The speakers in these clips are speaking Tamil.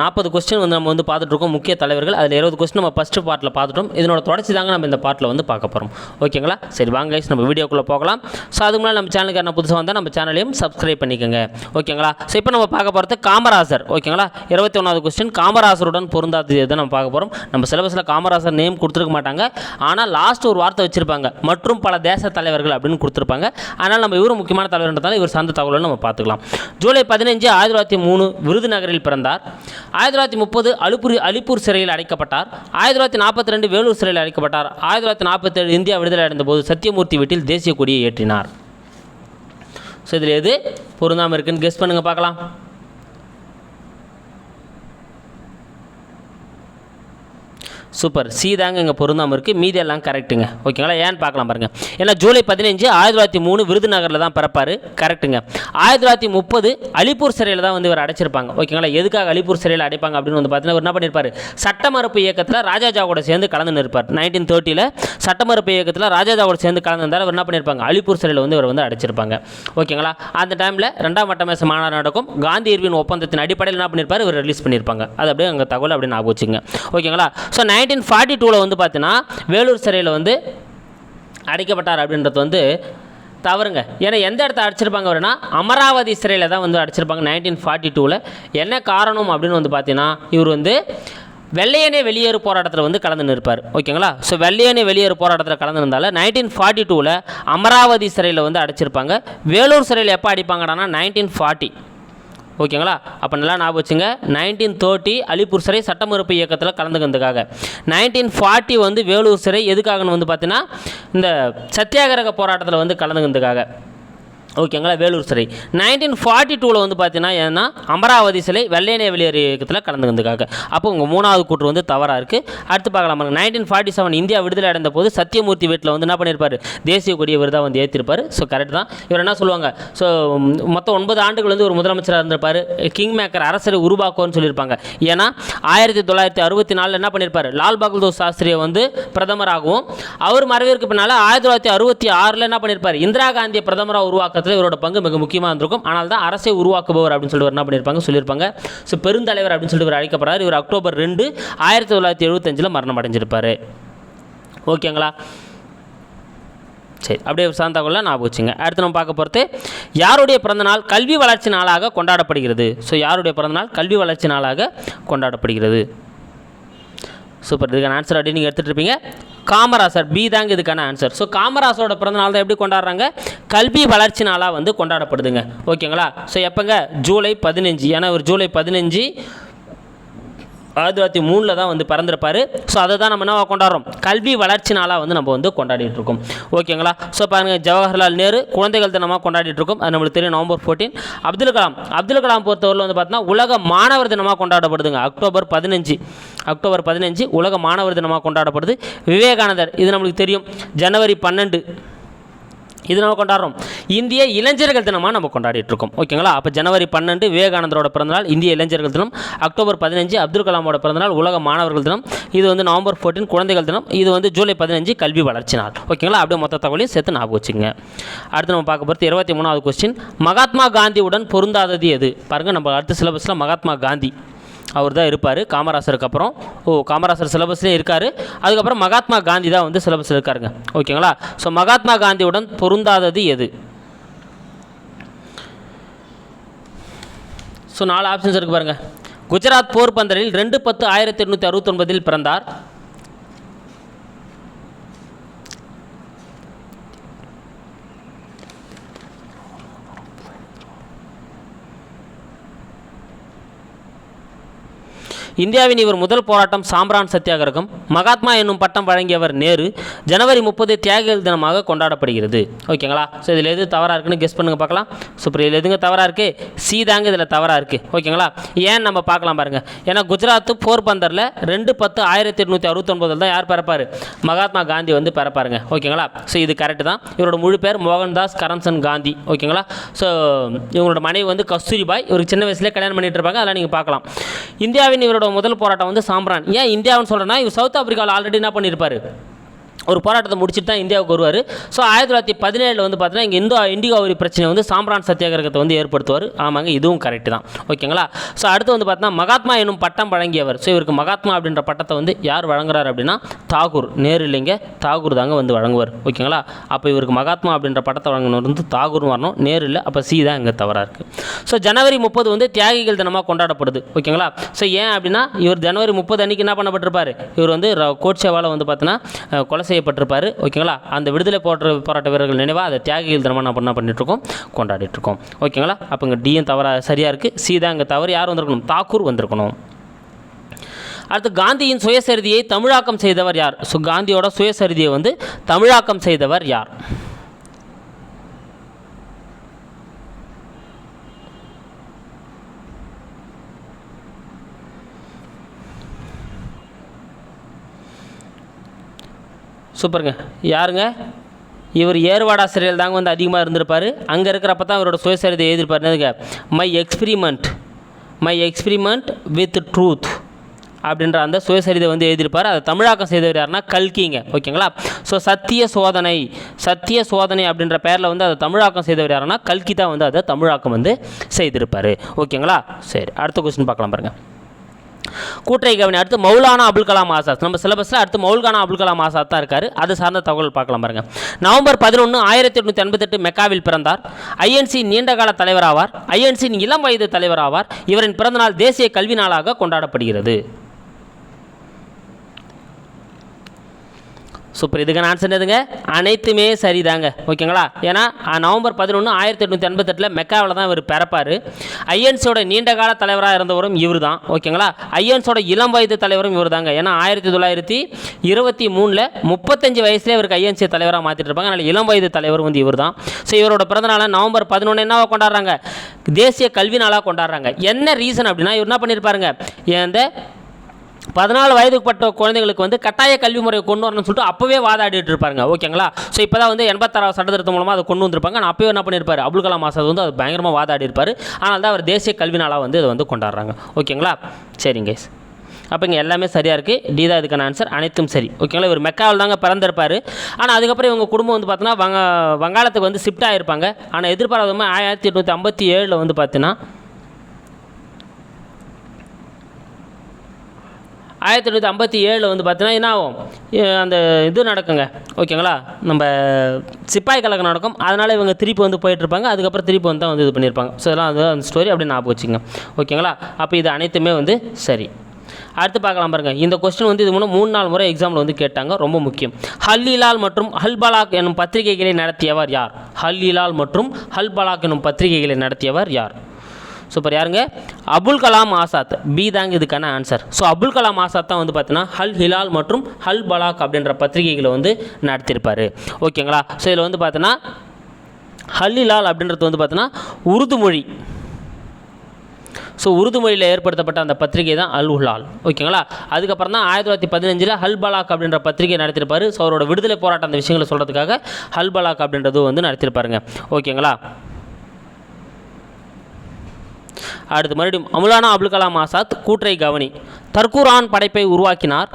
நாற்பது கொஸ்டின் வந்து நம்ம வந்து பார்த்துட்ருக்கோம். முக்கிய தலைவர்கள் அதில் இருபது கொஸ்டின் நம்ம ஃபஸ்ட்டு பார்ட்டில் பார்த்துட்டோம். இதனோட தொடர்ச்சி தாங்க நம்ம இந்த பார்ட்டில் வந்து பார்க்க போகிறோம் ஓகேங்களா சரி வாங்க guys, நம்ம வீடியோக்குள்ளே போகலாம். ஸோ அதுக்கு முன்னாடி நம்ம சேனலுக்கு என்ன புதுசாக வந்தால் நம்ம சேனலையும் சப்ஸ்கிரைப் பண்ணிக்கோங்க. ஓகேங்களா ஸோ இப்போ நம்ம பார்க்க போகிறது காமராசர். ஓகேங்களா இருபத்தி ஒன்றாவது கொஸ்டின் காமராசருடன் பொருந்தாதது இதை நம்ம பார்க்க போகிறோம் நம்ம சிலபஸில் காமராசர் நேம் கொடுத்துருக்க மாட்டாங்க. ஆனால் லாஸ்ட் ஒரு வார்த்தை வச்சுருப்பாங்க. மற்றும் பல தேச தலைவர்கள் அப்படின்னு கொடுத்துருப்பாங்க. அதனால் நம்ம இவரும் முக்கியமான தலைவர்ன்றதால இவர் சார்ந்த தகவலை நம்ம பார்த்துக்கலாம். ஜூலை பதினஞ்சு ஆயிரத்தி தொள்ளாயிரத்தி மூணு விருதுநகரில் பிறந்தார். ஆயிரத்தி தொள்ளாயிரத்தி முப்பது அலிப்பூர் அலிப்பூர் சிறையில் அடைக்கப்பட்டார். ஆயிரத்தி தொள்ளாயிரத்தி நாற்பத்தி ரெண்டு வேலூர் சிறையில் அடைக்கப்பட்டார். ஆயிரத்தி தொள்ளாயிரத்தி நாற்பத்தேழு இந்தியா விடுதலை அடைந்த போது சத்தியமூர்த்தி வீட்டில் தேசிய கொடியை ஏற்றினார். ஸோ இதில் எது? பொருந்தாமல் இருக்குன்னு கெஸ் பண்ணுங்கள் பார்க்கலாம். சூப்பர். சி தாங்க இங்கே பொருந்தாமல் இருக்குது மீதி எல்லாம் கரெக்ட்டுங்க ஓகேங்களா ஏன்னு பார்க்கலாம் பாருங்கள் ஏன்னா ஜூலை பதினஞ்சு ஆயிரத்தி தொள்ளாயிரத்தி மூணு விருதுநகரில் தான் பிறப்பார். கரெக்ட்டுங்க ஆயிரத்தி தொள்ளாயிரத்தி முப்பது அலிப்பூர் சிறையில் தான் வந்து இவர் அடைச்சிருப்பாங்க. ஓகேங்களா எதுக்காக அலிப்பூர் சிறையில் அடைப்பாங்க அப்படின்னு வந்து பார்த்தீங்கன்னா என்ன பண்ணியிருப்பார் சட்ட மறுப்பு இயக்கத்தில் ராஜாஜா கூட சேர்ந்து கலந்து நிற்பார். நைன்டீன் தேர்ட்டியில் சட்ட மறுப்பு இயக்கத்தில் ராஜாஜா கூட சேர்ந்து கலந்து இருந்தால் இவர் என்ன பண்ணியிருப்பாங்க அலிப்பூர் சிறையில் வந்து இவர் வந்து அடைச்சிருப்பாங்க. ஓகேங்களா அந்த டைமில் ரெண்டாம் வட்டமேச மாநாடு நடக்கும். காந்தி இர்வின் ஒப்பந்தத்தின் அடிப்படையில் என்ன பண்ணியிருப்பார் இவர் ரிலீஸ் பண்ணியிருப்பாங்க அது அப்படியே அங்கே தகவல் அப்படின்னு ஞாபகம் வச்சுங்க ஓகேங்களா ஸோ நைன் நைன்டீன் ஃபார்ட்டி டூவில் வந்து பார்த்தீங்கன்னா வேலூர் சிறையில் வந்து அடைக்கப்பட்டார் அப்படின்றது வந்து தவறுங்க. ஏன்னா எந்த இடத்த அடிச்சிருப்பாங்க அப்படின்னா அமராவதி சிறையில் தான் வந்து அடிச்சிருப்பாங்க நைன்டீன் ஃபார்ட்டி டூவில் என்ன காரணம் அப்படின்னு வந்து பார்த்தீங்கன்னா இவர் வந்து வெள்ளையனே வெளியேறு போராட்டத்தில் வந்து கலந்து நிற்பார். ஓகேங்களா? ஸோ வெள்ளையனே வெளியேறு போராட்டத்தில் கலந்து இருந்தால நைன்டீன் ஃபார்ட்டி டூவில் அமராவதி சிறையில் வந்து அடைச்சிருப்பாங்க. வேலூர் சிறையில் எப்போ அடிப்பாங்கடானா நைன்டீன் ஃபார்ட்டி ஓகேங்களா? அப்போ நல்லா ஞாபகம் வச்சுங்க. நைன்டீன் தேர்ட்டி அலிப்பூர் சிறை சட்டமறுப்பு இயக்கத்தில் கலந்துக்கிறதுக்காக. நைன்டீன் ஃபார்ட்டி வந்து வேலூர் சிறை எதுக்காகன்னு வந்து பார்த்தீங்கன்னா இந்த சத்தியாகிரக போராட்டத்தில் வந்து கலந்துக்கிறதுக்காக. ஓகேங்களா வேலூர் சிறை. நைன்டீன் ஃபார்ட்டி டூவில் வந்து பார்த்தீங்கன்னா ஏன்னா அமராவதி சிலை வெள்ளையனே வெளியேறு இயக்கத்தில் கலந்துக்கிறதுக்காக அப்போ உங்கள் மூணாவது கூற்று வந்து தவறாக இருக்குது அடுத்து பார்க்கலாம் பாருங்க. நைன்டீன் ஃபார்ட்டி செவன் இந்தியா விடுதலை அடைந்த போது சத்தியமூர்த்தி வீட்டில் வந்து என்ன பண்ணியிருப்பார் தேசிய கொடிய விருதாக வந்து ஏற்றிருப்பார் ஸோ கரெக்ட் தான். இவர் என்ன சொல்லுவாங்க? ஸோ மொத்தம் ஒன்பது ஆண்டுகள் வந்து ஒரு முதலமைச்சராக இருந்திருப்பார். கிங் மேக்கர் அரசரை உருவாக்குவோன்னு சொல்லியிருப்பாங்க. ஏன்னா ஆயிரத்தி தொள்ளாயிரத்தி அறுபத்தி நாலில் என்ன பண்ணியிருப்பார் லால் பகதூர் சாஸ்திரியை வந்து பிரதமராகவும் அவர் மறைவிற்கு பின்னால் ஆயிரத்தி தொள்ளாயிரத்தி அறுபத்தி ஆறில் என்ன பண்ணியிருப்பார் இந்திரா காந்தியை பிரதமராக உருவாக்க உருவாக்கத்தில் இவரோட பங்கு மிக முக்கியமாக இருந்திருக்கும். ஆனால் தான் அரசை உருவாக்குபவர் அப்படின்னு சொல்லிட்டு என்ன பண்ணியிருப்பாங்க சொல்லியிருப்பாங்க. ஸோ பெருந்தலைவர் அப்படின்னு சொல்லிட்டு இவர் அழைக்கப்படுறார். இவர் அக்டோபர் ரெண்டு ஆயிரத்தி தொள்ளாயிரத்தி எழுபத்தஞ்சில் மரணம் அடைஞ்சிருப்பார். ஓகேங்களா? சரி அப்படியே சார்ந்தவங்கள ஞாபகம் வச்சுங்க அடுத்து நம்ம பார்க்க போகிறது யாருடைய பிறந்தநாள் கல்வி வளர்ச்சி நாளாக கொண்டாடப்படுகிறது? ஸோ யாருடைய பிறந்தநாள் கல்வி வளர்ச்சி நாளாக கொண்டாடப்படுகிறது? சூப்பர் இதுக்கான ஆன்சர் அப்படின்னு நீங்கள் எடுத்துகிட்டு இருப்பீங்க. காமராசர் பி தாங்க இதுக்கான ஆன்சர் ஸோ காமராசரோட பிறந்தநாள் தான் எப்படி கொண்டாடுறாங்க? கல்வி வளர்ச்சி நாளாக வந்து கொண்டாடப்படுதுங்க. ஓகேங்களா ஸோ எப்போங்க? ஜூலை பதினஞ்சு. ஏன்னா ஒரு ஜூலை பதினஞ்சு ஆயிரத்தி தொள்ளாயிரத்தி மூணில் தான் வந்து பிறந்திருப்பார். ஸோ அதை தான் நம்ம என்ன கொண்டாடுறோம்? கல்வி வளர்ச்சி நாளாக வந்து நம்ம வந்து கொண்டாடிட்டு இருக்கோம். ஓகேங்களா ஸோ பாருங்கள் ஜவஹர்லால் நேரு குழந்தைகள் தினமாக கொண்டாடிட்டு இருக்கோம். அது நம்மளுக்கு தெரியும் நவம்பர் ஃபோர்டீன் அப்துல் கலாம். அப்துல் கலாம் பொறுத்தவரையில் வந்து பார்த்தீங்கன்னா உலக மாணவர் தினமாக கொண்டாடப்படுதுங்க. அக்டோபர் பதினஞ்சு. அக்டோபர் பதினஞ்சு உலக மாணவர் தினமாக கொண்டாடப்படுது. விவேகானந்தர் இது நம்மளுக்கு தெரியும். ஜனவரி பன்னெண்டு. இது நம்ம கொண்டாடுறோம். இந்திய இளைஞர்கள் தினமாக நம்ம கொண்டாடிட்டு இருக்கோம் ஓகேங்களா? அப்போ ஜனவரி பன்னெண்டு விவேகானந்தரோட பிறந்தநாள் இந்திய இளைஞர்கள் தினம். அக்டோபர் பதினஞ்சு அப்துல் கலாமோட பிறந்தநாள் உலக மாணவர்கள் தினம். இது வந்து நவம்பர் ஃபோர்டீன் குழந்தைகள் தினம். இது வந்து ஜூலை பதினஞ்சு கல்வி வளர்ச்சி நாள். ஓகேங்களா? அப்படியே மொத்த தகவலையும் சேர்த்து ஞாபகம் வச்சுங்க அடுத்து நம்ம பார்க்க போகிறது இருபத்தி மூணாவது கொஸ்டின் மகாத்மா காந்தியுடன் பொருந்தாதது எது? பாருங்கள் நம்ம அடுத்த சிலபஸில் மகாத்மா காந்தி. அவர் தான் இருப்பார். காமராசருக்கு அப்புறம் ஓ காமராசர் சிலபஸ்லேயே இருக்கார். அதுக்கப்புறம் மகாத்மா காந்தி தான் வந்து சிலபஸில் இருக்காருங்க. ஓகேங்களா? ஸோ மகாத்மா காந்தியுடன் பொருந்தாதது எது? ஸோ நாலு ஆப்ஷன்ஸ் இருக்குது பாருங்கள் குஜராத் போர் பந்தரில் ரெண்டு பத்து ஆயிரத்தி எட்நூற்றி அறுபத்தொன்பதில் பிறந்தார். இந்தியாவின் இவர் முதல் போராட்டம் சாம்ரான் சத்தியாகிரகம். மகாத்மா என்னும் பட்டம் வழங்கியவர் நேரு. ஜனவரி முப்பது தியாகிகள் தினமாக கொண்டாடப்படுகிறது. ஓகேங்களா ஸோ இதில் எது தவறாக இருக்குன்னு கெஸ் பண்ணுங்க பார்க்கலாம். சூப்பர் இதில் எதுங்க தவறாக இருக்குது சி தாங்க இதில் தவறாக இருக்குது ஓகேங்களா ஏன் நம்ம பார்க்கலாம் பாருங்கள் ஏன்னா குஜராத் போர்பந்தரில் ரெண்டு பத்து ஆயிரத்தி எட்நூற்றி அறுபத்தொன்பதில் தான் யார் பிறப்பார்? மகாத்மா காந்தி வந்து பிறப்பாருங்க. ஓகேங்களா ஸோ இது கரெக்டு தான். இவரோட முழு பேர் மோகன்தாஸ் கரம்சன் காந்தி. ஓகேங்களா ஸோ இவங்களோட மனைவி வந்து கஸ்தூரிபாய். இவருக்கு சின்ன வயசுலேயே கல்யாணம் பண்ணிட்டு இருப்பாங்க. அதெல்லாம் நீங்கள் பார்க்கலாம். இந்தியாவின் இவரோட முதல் போராட்டம் வந்து சாம்பிரான். ஏன் இந்தியாவுன்னு சொல்கிறேன்னா இவர் சவுத் ஆப்பிரிக்காவில் ஆல்ரெடி என்ன பண்ணியிருப்பாரு ஒரு போராட்டத்தை முடிச்சுட்டு தான் இந்தியாவுக்கு வருவார். ஸோ ஆயிரத்தி தொள்ளாயிரத்தி பதினேழில் வந்து பார்த்தீங்கன்னா இங்கே இந்தோ இண்டிகாவரி பிரச்சனை வந்து சாம்பிரான் சத்தியாகிரகத்தை வந்து ஏற்படுத்துவார். ஆமாங்க இதுவும் கரெக்டு தான். ஓகேங்களா ஸோ அடுத்து வந்து பார்த்தீங்கன்னா மகாத்மா என்னும் பட்டம் வழங்கியவர். ஸோ இவருக்கு மகாத்மா அப்படின்ற பட்டத்தை வந்து யார் வழங்குறாரு அப்படின்னா தாகூர். நேரு இல்லைங்க தாகூர் தாங்க வந்து வழங்குவார். ஓகேங்களா அப்போ இவருக்கு மகாத்மா அப்படின்ற பட்டத்தை வழங்கினவர் வந்து தாகூர் வரணும். நேரு இல்லை அப்போ சி தான் இங்கே தவறாக இருக்குது ஸோ ஜனவரி முப்பது வந்து தியாகிகள் தினமாக கொண்டாடப்படுது. ஓகேங்களா ஸோ ஏன் அப்படின்னா இவர் ஜனவரி முப்பது அன்னைக்கு என்ன பண்ணப்பட்டிருப்பார்? இவர் வந்து ர- கோட்சேவால வந்து பார்த்தீங்கன்னா கொலை செய்யப்பட்டிருப்பார். ஓகேங்களா? அந்த விடுதலை போன்ற போராட்ட வீரர்கள் நினைவாக அதை தியாகிகள் தினமாக நம்ம என்ன பண்ணிட்டுருக்கோம்? கொண்டாடிட்டுருக்கோம். ஓகேங்களா? அப்போ இங்கே டிஎன் தவறாக சரியாக இருக்குது சீதா இங்கே தவறு. யார் வந்திருக்கணும்? தாக்கூர் வந்திருக்கணும். அடுத்து காந்தியின் சுயசரிதியை தமிழாக்கம் செய்தவர் யார்? ஸோ காந்தியோட சுயசரிதியை வந்து தமிழாக்கம் செய்தவர் யார்? சூப்பருங்க. யாருங்க? இவர் ஏர்வாடா சிறையில் தாங்க வந்து அதிகமாக இருந்திருப்பார். அங்கே இருக்கிறப்ப தான் இவரோட சுயசரிதை எழுதியிருப்பார். என்னதுங்க? My experiment my experiment with truth அப்படின்ற அந்த சுயசரிதை வந்து எழுதியிருப்பார். அதை தமிழாக்கம் செய்தவர் யாருன்னா கல்கிங்க. ஓகேங்களா? ஸோ சத்திய சோதனை சத்திய சோதனை அப்படின்ற பேரில் வந்து அதை தமிழாக்கம் செய்தவர் யாருன்னா கல்கி தான் வந்து அதை தமிழாக்கம் வந்து செய்திருப்பார். ஓகேங்களா? சரி அடுத்த கொஸ்டின் பார்க்கலாம் பாருங்கள் கூட்டுரை கவனி அடுத்து மௌலானா அபுல் கலாம் ஆசாத். நம்ம சிலபஸில் அடுத்து மௌல்கானா அபுல் கலாம் ஆசாத் தான் இருக்காரு. அது சார்ந்த தகவல் பார்க்கலாம் பாருங்க. நவம்பர் பதினொன்று ஆயிரத்தி எட்நூற்றி எண்பத்தெட்டு மெக்காவில் பிறந்தார். ஐஎன்சி நீண்டகால தலைவர் ஆவார் ஐஎன்சியின் இளம் வயது தலைவர் ஆவார் இவரின் பிறந்தநாள் தேசிய கல்வி நாளாக கொண்டாடப்படுகிறது. சூப்பர். இதுக்கான ஆன்சர் எதுங்க அனைத்துமே சரிதாங்க. ஓகேங்களா? ஏன்னா நவம்பர் பதினொன்று ஆயிரத்தி எட்நூற்றி எண்பத்தெட்டில் மெக்காவில் தான் இவர் பிறப்பார். ஐஎன்ஸோட நீண்ட கால தலைவராக இருந்தவரும் இவர் தான் ஓகேங்களா? ஐஎன்ஸோட இளம் வயது தலைவரும் இவர் தாங்க ஏன்னா ஆயிரத்தி தொள்ளாயிரத்தி இருபத்தி மூணில் முப்பத்தஞ்சு வயசுலேயே இவருக்கு ஐஎன்சி தலைவராக மாற்றிட்டு இருப்பாங்க. அதனால் இளம் வயது தலைவர் வந்து இவர் தான் ஸோ இவரோட பிறந்தநாளை நவம்பர் பதினொன்று என்னவா கொண்டாடுறாங்க? தேசிய கல்வி நாளாக கொண்டாடுறாங்க. என்ன ரீசன் அப்படின்னா இவர் என்ன பண்ணியிருப்பாருங்க இந்த பதினாலு வயதுக்குப்பட்ட குழந்தைங்களுக்கு வந்து கட்டாய கல்வி முறையை கொண்டு வரணும்னு சொல்லிட்டு அப்போவே வாதாடிட்டு இருப்பாருங்க. ஓகேங்களா? ஸோ இப்போ தான் வந்து எண்பத்தாறாவது சட்டத்திருத்தம் மூலமாக அதை கொண்டு வந்திருப்பாங்க. ஆனால் அப்போயே என்ன பண்ணியிருப்பார்? அப்துல் கலாம் ஆசாத் வந்து அது பயங்கரமாக வாதாடி இருப்பார் ஆனால் தான் அவர் தேசிய கல்வி நாளாக வந்து இதை வந்து கொண்டாடுறாங்க. ஓகேங்களா? சரிங்க guys. அப்போ இங்கே எல்லாமே சரியாக இருக்குது டி தான் இதுக்கான ஆன்சர் அனைத்தும் சரி. ஓகேங்களா? இவர் மெக்காவில் தாங்க பிறந்திருப்பார். ஆனால் அதுக்கப்புறம் இவங்க குடும்பம் வந்து பார்த்தீங்கன்னா வங்க வங்காளத்துக்கு வந்து ஷிஃப்ட் ஆகிருப்பாங்க ஆனால் எதிர்பாராத ஆயிரத்தி எட்நூற்றி ஐம்பத்தி ஏழில் வந்து பார்த்தீங்கன்னா ஆயிரத்தி தொள்ளாயிரத்தி ஐம்பத்தி ஏழில் வந்து பார்த்தீங்கன்னா என்ன ஆகும்? அந்த இது நடக்குங்க. ஓகேங்களா? நம்ம சிப்பாய் கழகம் நடக்கும். அதனால் இவங்க திருப்பி வந்து போயிட்டுருப்பாங்க அதுக்கப்புறம் திருப்பி வந்து தான் வந்து இது பண்ணியிருப்பாங்க. ஸோ இதெல்லாம் அது அந்த ஸ்டோரி அப்படியே ஞாபகம் வச்சுங்க ஓகேங்களா? அப்போ இது அனைத்துமே வந்து சரி. அடுத்து பார்க்கலாம் பாருங்கள் இந்த கொஸ்டின் வந்து இது மூலம் மூணு நாள் முறை எக்ஸாமில் வந்து கேட்டாங்க. ரொம்ப முக்கியம். ஹல்லிலால் மற்றும் ஹல்பலாக் எனும் பத்திரிகைகளை நடத்தியவர் யார்? ஹல்லிலால் மற்றும் ஹல்பலாக் எனும் பத்திரிகைகளை நடத்தியவர் யார்? சூப்பர். யாருங்க? அபுல் கலாம் ஆசாத். பி தாங்க இதுக்கான ஆன்சர் ஸோ அபுல் கலாம் ஆசாத் தான் வந்து பார்த்தீங்கன்னா ஹல் ஹிலால் மற்றும் ஹல் பலாக் அப்படின்ற பத்திரிகைகளை வந்து நடத்தியிருப்பார். ஓகேங்களா? ஸோ இதில் வந்து பார்த்தீங்கன்னா ஹல் ஹிலால் அப்படின்றது வந்து பார்த்தீங்கன்னா உருது மொழி. ஸோ உருது மொழியில் ஏற்படுத்தப்பட்ட அந்த பத்திரிகை தான் அல் ஹுலால். ஓகேங்களா? அதுக்கப்புறம் தான் ஆயிரத்தி தொள்ளாயிரத்தி பதினஞ்சில் ஹல் பலாக் அப்படின்ற பத்திரிகை நடத்திருப்பார் ஸோ அவரோட விடுதலை போராட்டம் அந்த விஷயங்களை சொல்கிறதுக்காக ஹல் பலாக் அப்படின்றது வந்து நடத்திருப்பாருங்க ஓகேங்களா? அடுத்து மறுபடியும் அமுலானா அபுல் கலாம் ஆசாத் கூற்றை கவனி. தர்கூரான் படைப்பை உருவாக்கினார்.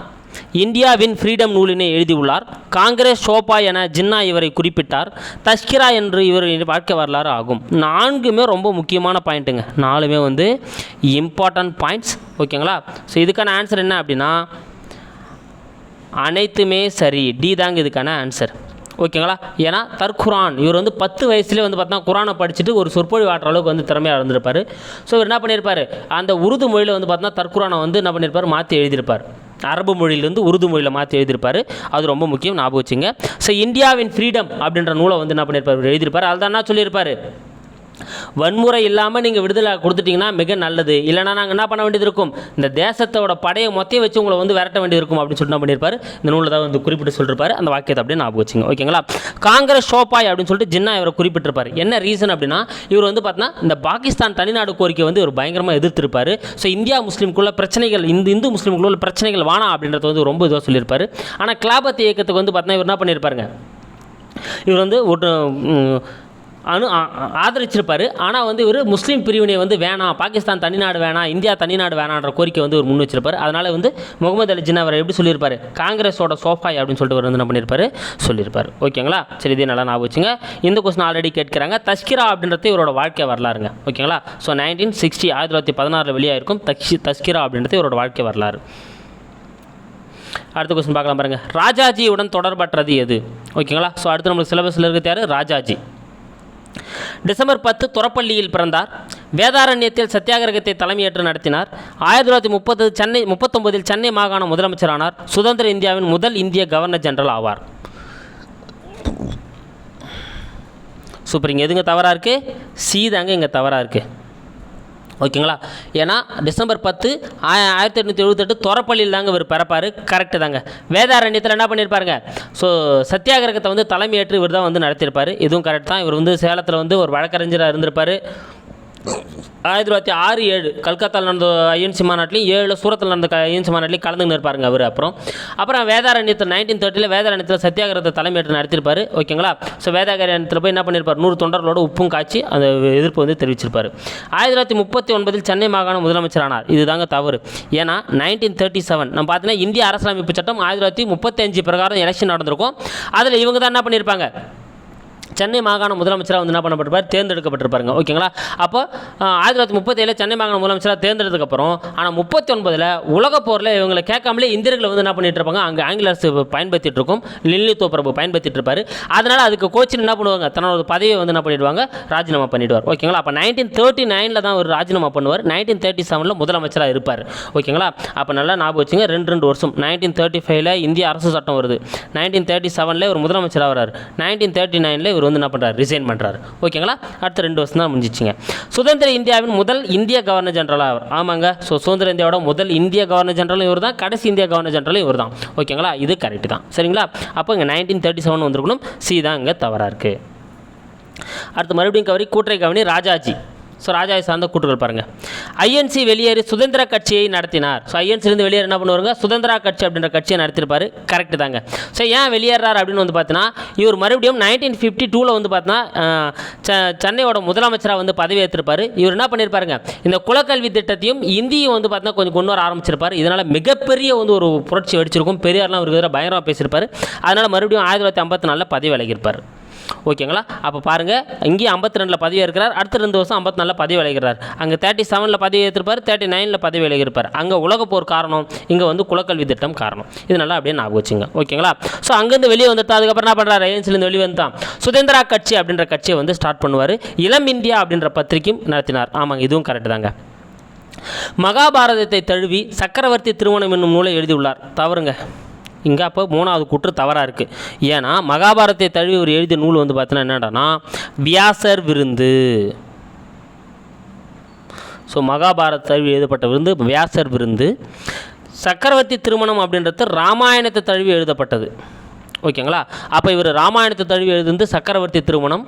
இந்தியாவின் ஃப்ரீடம் நூலினை எழுதியுள்ளார். காங்கிரஸ் ஷோபா என ஜின்னா இவரை குறிப்பிட்டார். தஸ்கிரா என்று இவரின் வாழ்க்கை வரலாறு ஆகும். நான்குமே ரொம்ப முக்கியமான பாயிண்ட்டுங்க நாலுமே வந்து இம்பார்ட்டன்ட் பாயிண்ட்ஸ் ஓகேங்களா ஸோ இதுக்கான ஆன்சர் என்ன அப்படின்னா அனைத்துமே சரி. டி தாங்க இதுக்கான ஆன்சர் ஓகேங்களா? ஏன்னா தற்குரான் இவர் வந்து பத்து வயசுலேயே வந்து பார்த்தா குரானை படிச்சுட்டு ஒரு சொற்பொழிவு ஆட்டுற அளவுக்கு வந்து திறமையாக இருந்திருப்பார். ஸோ இவர் என்ன பண்ணியிருப்பார் அந்த உருது மொழியில் வந்து பார்த்தா தற்குரானை வந்து என்ன பண்ணியிருப்பார் மாற்றி எழுதியிருப்பார். அரபு மொழியிலேருந்து உருது மொழியில் மாற்றி எழுதியிருப்பார். அது ரொம்ப முக்கியம் ஞாபகம் வச்சுங்க. ஸோ இந்தியாவின் ஃப்ரீடம் அப்படின்ற நூலை வந்து என்ன பண்ணியிருப்பார் இவர் எழுதியிருப்பார். அதுதான் என்ன சொல்லியிருப்பார்? வன்முறை இல்லாமல் நீங்கள் விடுதலை கொடுத்துட்டீங்கன்னா மிக நல்லது. இல்லைனா நாங்கள் என்ன பண்ண வேண்டியது இருக்கும்? இந்த தேசத்தோட படையை மொத்தையும் வச்சு உங்களை வந்து விரட்ட வேண்டியது இருக்கும் அப்படின்னு சொல்லி என்ன பண்ணியிருப்பாரு இந்த நூலில் தான் வந்து குறிப்பிட்டு சொல்லிருப்பார். அந்த வாக்கியத்தை அப்படியே ஞாபகம் வச்சுங்க. ஓகேங்களா? காங்கிரஸ் ஷோபாய் அப்படின்னு சொல்லிட்டு ஜின்னா இவரை குறிப்பிட்டிருப்பார். என்ன ரீசன் அப்படின்னா இவர் வந்து பார்த்தீங்கன்னா இந்த பாகிஸ்தான் தனிநாடு கோரிக்கை வந்து இவர் பயங்கரமாக எதிர்த்திருப்பார். ஸோ இந்தியா முஸ்லீம்குள்ள பிரச்சனைகள் இந்த இந்து முஸ்லீம்குள்ள உள்ள பிரச்சனைகள் வேணாம் அப்படின்றது வந்து ரொம்ப இதுவாக சொல்லியிருப்பார். ஆனால் கிளாபத் இயக்கத்துக்கு வந்து பார்த்தீங்கன்னா இவர் என்ன பண்ணியிருப்பாருங்க இவர் வந்து ஒரு அனு ஆதரிச்சிருப்பார். ஆனால் வந்து இவர் முஸ்லீம் பிரிவினை வந்து வேணாம் பாகிஸ்தான் தனிநாடு வேணாம் இந்தியா தனிநாடு வேணான்ற கோரிக்கை வந்து ஒரு முன் வச்சிருப்பார். அதனால் வந்து முகமது அலி ஜின்னா அவர் எப்படி சொல்லியிருப்பாரு? காங்கிரஸோட சோஃபாய் அப்படின்னு சொல்லிட்டு அவர் வந்து என்ன பண்ணியிருப்பாரு? சொல்லியிருப்பார். ஓகேங்களா? சரி இதே நல்லா ஞாபகம் வச்சுங்க. இந்த கொஸ்டின் ஆல்ரெடி கேட்குறாங்க. தஸ்கிரா அப்படின்றது இவரோட வாழ்க்கை வரலாறுங்க. ஓகேங்களா? ஸோ நைன்டீன் சிக்ஸ்டி ஆயிரத்தி தொள்ளாயிரத்தி பதினாறில் வெளியாயிருக்கும் தக்ஷி தஸ்கிரா அப்படின்றது இவரோட வாழ்க்கை வரலாறு. அடுத்த கொஸ்டின் பார்க்கலாம் பாருங்கள் ராஜாஜியுடன் தொடர்பற்றது எது? ஓகேங்களா? ஸோ அடுத்து நம்மளுக்கு சிலபஸில் இருக்கிறது யார்? ராஜாஜி. டிசம்பர் பத்து துறப்பள்ளியில் பிறந்தார். வேதாரண்யத்தில் சத்தியாகிரகத்தை தலைமையேற்று நடத்தினார். ஆயிரத்தி தொள்ளாயிரத்தி முப்பது சென்னை முப்பத்தொன்பதில் சென்னை மாகாண முதலமைச்சரானார். சுதந்திர இந்தியாவின் முதல் இந்திய கவர்னர் ஜெனரல் ஆவார். சூப்பர் இங்கே எதுங்க தவறாக இருக்குது சி தாங்க இங்கே தவறாக இருக்குது ஓகேங்களா? ஏன்னா டிசம்பர் பத்து ஆயிரத்தி எட்நூற்றி எழுபத்தெட்டு துறப்பள்ளியில் தாங்க இவர் பிறப்பார். கரெக்டு தாங்க. வேதாரண்யத்தில் என்ன பண்ணியிருப்பாருங்க ஸோ சத்தியாகிரகத்தை வந்து தலைமையேற்று இவர் தான் வந்து நடத்தியிருப்பார் இதுவும் கரெக்ட் தான். இவர் வந்து சேலத்தில் வந்து ஒரு வழக்கறிஞராக இருந்திருப்பார். ஆயிரத்தி தொள்ளாயிரத்தி ஆறு ஏழு. கல்கத்தாவில் நடந்த ஐஎன்சி மாநாட்டிலையும் ஏழு சூரத்தில் நடந்த ஐஎன்சி மாநாட்டிலையும் கலந்துன்னு இருப்பாருங்க அவர் அப்புறம். அப்புறம் வேதாரண்யத்தில் நைன்டீன் தேர்ட்டியில் வேதாரண்யத்தில் சத்தியாகிரகத்தை தலைமையேற்று நடத்திருப்பார். ஓகேங்களா? ஸோ வேதாரண்யத்தில் போய் என்ன பண்ணியிருப்பார் நூறு தொண்டர்களோட உப்பும் காய்ச்சி அந்த எதிர்ப்பு வந்து தெரிவிச்சிருப்பார். ஆயிரத்தி தொள்ளாயிரத்தி முப்பத்தி ஒன்பதில் சென்னை மாகாண முதலமைச்சரானார். இதுதாங்க தவறு. ஏன்னா நைன்டீன் தேர்ட்டி செவன் நம்ம பார்த்தீங்கன்னா இந்திய அரசியலமைப்பு சட்டம் ஆயிரத்தி தொள்ளாயிரத்தி முப்பத்தஞ்சு பிரகாரம் எலெக்ஷன் நடந்திருக்கும். அதில் இவங்க தான் என்ன பண்ணியிருப்பாங்க சென்னை மாகாண முதலமைச்சராக வந்து என்ன பண்ணப்பட்டிருப்பார்? தேர்ந்தெடுக்கப்பட்டிருப்பாருங்க. ஓகேங்களா? அப்போ ஆயிரத்தி தொள்ளாயிரத்தி முப்பத்தேழில் சென்னை மாகாண முதலமைச்சராக தேர்ந்தெடுத்ததுக்கப்புறம் ஆனால் முப்பத்தி ஒன்பதில் உலக போரில் இவங்களை கேட்காமலே இந்தியர்களை வந்து என்ன பண்ணிட்டு இருப்பாங்க அங்கே ஆங்கில அரசு பயன்படுத்திட்டு இருக்கும் லில்லித்தோ பிரபு பயன்படுத்திட்டு இருப்பார் அதனால் அதுக்கு கோச்சின் என்ன பண்ணுவாங்க? தன்னோட பதவியை வந்து என்ன பண்ணிடுவாங்க? ராஜினாமா பண்ணிடுவார். ஓகேங்களா? அப்போ நைன்டீன் தேர்ட்டி நைனில் தான் ஒரு ராஜினாமா பண்ணுவார். நைன்டீன் தேர்ட்டி செவனில் முதலமைச்சராக இருப்பார். ஓகேங்களா? அப்போ நல்லா ஞாபகம் வச்சுங்க. ரெண்டு ரெண்டு வருஷம். நைன்டீன் தேர்ட்டி ஃபைவ்ல இந்திய அரசு சட்டம் வருது. நைன்டீன் தேர்ட்டி செவனில் ஒரு முதலமைச்சராக வராரு நைன்டீன் தேர்ட்டி நைனில் இவர் வந்து என்ன பண்ணுறாரு ரிசைன் பண்ணுறாரு ஓகேங்களா அடுத்த ரெண்டு வருஷம் தான் முடிஞ்சிச்சுங்க. சுதந்திர இந்தியாவின் முதல் இந்திய கவர்னர் ஜென்ரலாக அவர் ஆமாங்க. ஸோ சுதந்திர இந்தியாவோட முதல் இந்திய கவர்னர் ஜென்ரலும் இவர் தான். கடைசி இந்திய கவர்னர் ஜென்ரலும் இவர் தான். ஓகேங்களா இது கரெக்ட் தான். சரிங்களா? அப்போ இங்கே நைன்டீன் தேர்ட்டி செவன் வந்திருக்கணும். சி தான் இங்கே தவறாக இருக்குது அடுத்து மறுபடியும் கவரி கூட்டுரை கவனி ராஜாஜி. ஸோ ராஜாவை சார்ந்த கூட்டுகள் பாருங்கள் ஐஎன்சி வெளியேறி சுதந்திர கட்சியை நடத்தினார். ஸோ ஐஎன்சிலேருந்து வெளியேறி என்ன பண்ணுவாருங்க? சுதந்திரா கட்சி அப்படின்ற கட்சியை நடத்திருப்பார் கரெக்ட் தாங்க. ஸோ ஏன் வெளியேறார் அப்படின்னு வந்து பார்த்தீங்கன்னா இவர் மறுபடியும் நைன்டீன் ஃபிஃப்டி டூவில் வந்து பார்த்தீங்கன்னா சென்னையோட முதலமைச்சராக வந்து பதவி ஏற்றிருப்பார் இவர் என்ன பண்ணியிருப்பாருங்க இந்த குலக்கல்வி திட்டத்தையும் இந்தியும் வந்து பார்த்தீங்கன்னா கொஞ்சம் கொண்டு வர ஆரம்பிச்சிருப்பார். இதனால் மிகப்பெரிய வந்து ஒரு புரட்சி வெடிச்சிருக்கும். பெரியார்லாம் அவருக்கு பயங்கரமாக பேசியிருப்பார். அதனால் மறுபடியும் ஆயிரத்தி தொள்ளாயிரத்தி ஐம்பத்தி நாலில் பதவி விலகியிருப்பார். ஓகேங்களா? அப்போ பாருங்கள் இங்கேயும் ஐம்பத்தி ரெண்டில் பதவி இருக்கிறார் அடுத்த ரெண்டு வருஷம் ஐம்பத்தி நாலில் பதவி விளைகிறார். அங்கே தேர்ட்டி செவனில் பதவி ஏற்றிருப்பார் தேர்ட்டி நைனில் பதவி விலகிருப்பார் அங்கே உலக போர் காரணம் இங்கே வந்து குலக்கல்வி திட்டம் காரணம். இது நல்லா அப்படியே ஞாபகம் வச்சுங்க. ஓகேங்களா? ஸோ அங்கேருந்து வெளியே வந்துட்டா அதுக்கப்புறம் என்ன பண்ணுறாரு ஏஜென்சிலேருந்து வெளியே வந்துட்டான். சுதந்திரா கட்சி அப்படின்ற கட்சியை வந்து ஸ்டார்ட் பண்ணுவார். இளம் இந்தியா அப்படின்ற பத்திரிக்கையும் நடத்தினார். ஆமாங்க இதுவும் கரெக்ட் தாங்க. மகாபாரதத்தை தழுவி சக்கரவர்த்தி திருமணம் என்னும் நூலை எழுதியுள்ளார். தவறுங்க. இங்கே அப்போ மூணாவது கூற்று தவறாக இருக்குது ஏன்னா மகாபாரதத்தை தழுவி ஒரு எழுதிய நூல் வந்து பார்த்தீங்கன்னா என்னடான்னா வியாசர் விருந்து. ஸோ மகாபாரத் தழுவி எழுதப்பட்ட விருந்து வியாசர் விருந்து. சக்கரவர்த்தி திருமணம் அப்படின்றது ராமாயணத்தை தழுவி எழுதப்பட்டது. ஓகேங்களா? அப்போ இவர் ராமாயணத்தை தழுவி எழுதுந்து சக்கரவர்த்தி திருமணம்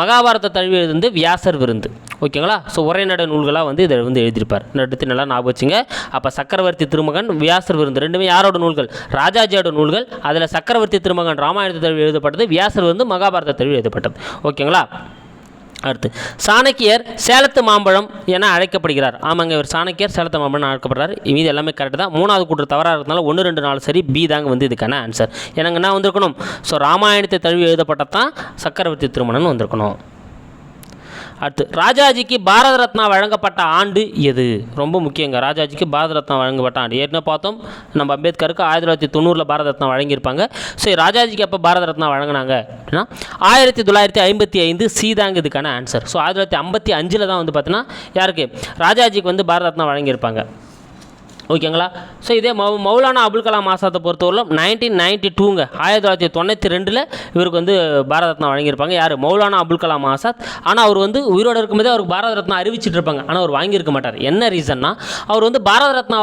மகாபாரத்தை தழுவி எழுதுந்து வியாசர் விருந்து. ஓகேங்களா? ஸோ உரைநடை நூல்களாக வந்து இதை வந்து எழுதியிருப்பார். இந்த நல்லா ஞாபகம் வச்சுங்க. அப்போ சக்கரவர்த்தி திருமகன் வியாசர் விருந்து ரெண்டுமே யாரோட நூல்கள்? ராஜாஜியோட நூல்கள். அதில் சக்கரவர்த்தி திருமகன் ராமாயணத்தை தழுவி எழுதப்பட்டது வியாசர் விருந்து மகாபாரத தழுவி எழுதப்பட்டது. ஓகேங்களா? அடுத்து சாணக்கியர் சேலத்து மாம்பழம் என அழைக்கப்படுகிறார். ஆமாங்க இவர் சாணக்கியர் சேலத்து மாம்பழம் அழைக்கப்படுறார். மீது எல்லாமே கரெக்ட் தான். மூணாவது கூற்று தவறாக இருக்கிறதுனால ஒன்று ரெண்டு நாலு சரி பி தாங்க வந்து இதுக்கான ஆன்சர் எனக்கு என்ன வந்திருக்கணும்? ஸோ ராமாயணத்தை தழுவி எழுதப்பட்டதான் சக்கரவர்த்தி திருமணம்னு வந்திருக்கணும். அடுத்து ராஜாஜிக்கு பாரத ரத்னா வழங்கப்பட்ட ஆண்டு எது? ரொம்ப முக்கியங்க. ராஜாஜிக்கு பாரத ரத்னா வழங்கப்பட்ட ஆண்டு. ஏற்கனவே பார்த்தோம் நம்ம அம்பேத்கருக்கு ஆயிரத்தி தொள்ளாயிரத்தி தொண்ணூறில் பாரத ரத்னா வழங்கியிருப்பாங்க. சரி ராஜாஜிக்கு எப்போ பாரத ரத்னா வழங்கினாங்க? அப்படின்னா ஆயிரத்தி தொள்ளாயிரத்தி ஐம்பத்தி ஐந்து சீதாங்க இதுக்கான ஆன்சர் ஸோ ஆயிரத்தி தொள்ளாயிரத்தி ஐம்பத்தி அஞ்சில் தான் வந்து பார்த்தீங்கன்னா யாருக்கு? ராஜாஜிக்கு வந்து பாரத ரத்னா வழங்கியிருப்பாங்க. ஓகேங்களா? ஸோ இதே மௌ மௌலானா அபுல் கலாம் ஆசாத்தை பொறுத்தவரையிலும் நைன்டீன் நைன்டி டூங்க ஆயிரத்தி தொள்ளாயிரத்தி தொண்ணூற்றி ரெண்டில் இவருக்கு வந்து பாரத ரத்னா வழங்கியிருப்பாங்க. யார்? மௌலானா அபுல் கலாம் ஆசாத். ஆனால் அவர் வந்து உயிரோடு இருக்கும்போதே அவருக்கு பாரத ரத்னா அறிவிச்சிட்டு இருப்பாங்க. ஆனால் அவர் வாங்கியிருக்க மாட்டார். என்ன ரீசன்னா அவர் வந்து பாரத ரத்னா